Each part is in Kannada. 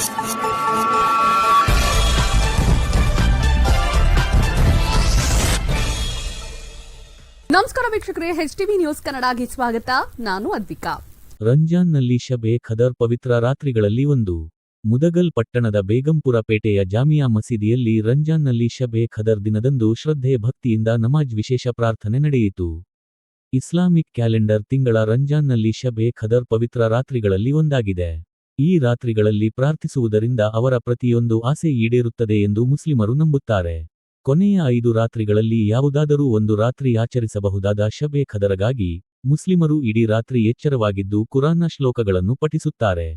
ನಮಸ್ಕಾರ ವೀಕ್ಷಕರೇ ಎಚ್ ಟಿವಿ ನ್ಯೂಸ್ ಕನ್ನಡಗೆ ಸ್ವಾಗತ. ನಾನು ಅದ್ವಿಕಾ. ರಂಜಾನ್ನಲ್ಲಿ ಶಬೆ ಖದರ್ ಪವಿತ್ರ ರಾತ್ರಿಗಳಲ್ಲಿ ಒಂದು. ಮುದಗಲ್ ಪಟ್ಟಣದ ಬೇಗಂಪುರ ಪೇಟೆಯ ಜಾಮಿಯಾ ಮಸೀದಿಯಲ್ಲಿ ರಂಜಾನ್ನಲ್ಲಿ ಶಬೆ ಖದರ್ ದಿನದಂದು ಶ್ರದ್ಧೆ ಭಕ್ತಿಯಿಂದ ನಮಾಜ್ ವಿಶೇಷ ಪ್ರಾರ್ಥನೆ ನಡೆಯಿತು. ಇಸ್ಲಾಮಿಕ್ ಕ್ಯಾಲೆಂಡರ್ ತಿಂಗಳ ರಂಜಾನ್ನಲ್ಲಿ ಶಬೆ ಖದರ್ ಪವಿತ್ರ ರಾತ್ರಿಗಳಲ್ಲಿ ಒಂದಾಗಿದೆ. ಈ ರಾತ್ರಿಗಳಲ್ಲಿ ಪ್ರಾರ್ಥಿಸುವುದರಿಂದ ಅವರ ಪ್ರತಿಯೊಂದು ಆಸೆ ಈಡೇರುತ್ತದೆ ಎಂದು ಮುಸ್ಲಿಮರು ನಂಬುತ್ತಾರೆ. ಕೊನೆಯ ಐದು ರಾತ್ರಿಗಳಲ್ಲಿ ಯಾವುದಾದರೂ ಒಂದು ರಾತ್ರಿ ಆಚರಿಸಬಹುದಾದ ಶಬೆ ಖದರಗಾಗಿ ಮುಸ್ಲಿಮರು ಇಡೀ ರಾತ್ರಿ ಎಚ್ಚರವಾಗಿದ್ದು ಕುರಾನ್ನ ಶ್ಲೋಕಗಳನ್ನು ಪಠಿಸುತ್ತಾರೆ.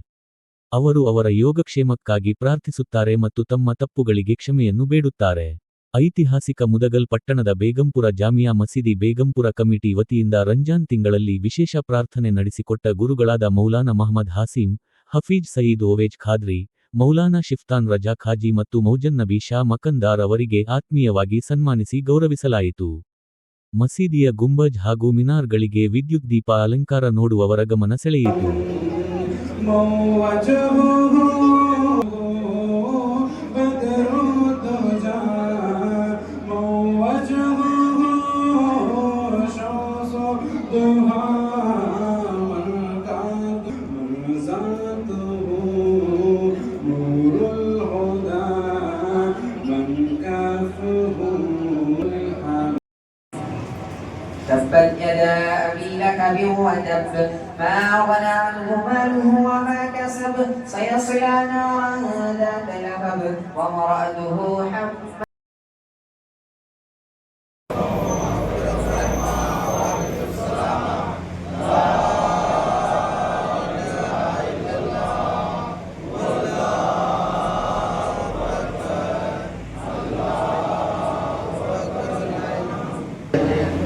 ಅವರು ಅವರ ಯೋಗಕ್ಷೇಮಕ್ಕಾಗಿ ಪ್ರಾರ್ಥಿಸುತ್ತಾರೆ ಮತ್ತು ತಮ್ಮ ತಪ್ಪುಗಳಿಗೆ ಕ್ಷಮೆಯನ್ನು ಬೇಡುತ್ತಾರೆ. ಐತಿಹಾಸಿಕ ಮುದಗಲ್ ಪಟ್ಟಣದ ಬೇಗಂಪುರ ಜಾಮಿಯಾ ಮಸೀದಿ ಬೇಗಂಪುರ ಕಮಿಟಿ ವತಿಯಿಂದ ರಂಜಾನ್ ತಿಂಗಳಲ್ಲಿ ವಿಶೇಷ ಪ್ರಾರ್ಥನೆ ನಡೆಸಿಕೊಟ್ಟ ಗುರುಗಳಾದ ಮೌಲಾನ ಮಹಮ್ಮದ್ ಹಾಸಿಂ ಹಫೀಜ್ ಸಯೀದ್ ಓವೇಜ್ ಖಾದ್ರಿ, ಮೌಲಾನಾ ಶಿಫ್ತಾನ್ ರಜಾ ಖಾಜಿ ಮತ್ತು ಮೌಜನ್ ನಬಿ ಶಾ ಮಕಂದಾರ್ ಅವರಿಗೆ ಆತ್ಮೀಯವಾಗಿ ಸನ್ಮಾನಿಸಿ ಗೌರವಿಸಲಾಯಿತು. ಮಸೀದಿಯ ಗುಂಬಜ್ ಹಾಗೂ ಮಿನಾರ್ಗಳಿಗೆ ವಿದ್ಯುತ್ ದೀಪ ಅಲಂಕಾರ ನೋಡುವವರ ಗಮನ ಸೆಳೆಯಿತು. تبت يدا أبي لهب وتب ما أغنى عنه ماله وما كسب سيصلى نارا ذات لهب وامرأته حمالة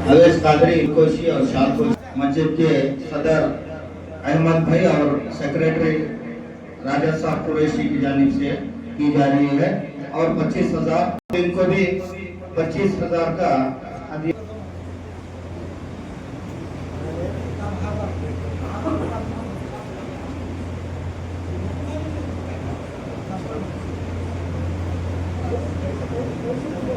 अवैस कादरी कोशी और शाहपुर मस्जिद के सदर अहमद भाई और सेक्रेटरी राजा साहब कुरैशी की जानिब से की जा रही है। और पच्चीस हज़ार, इनको भी पच्चीस हज़ार का हदिया कमेटी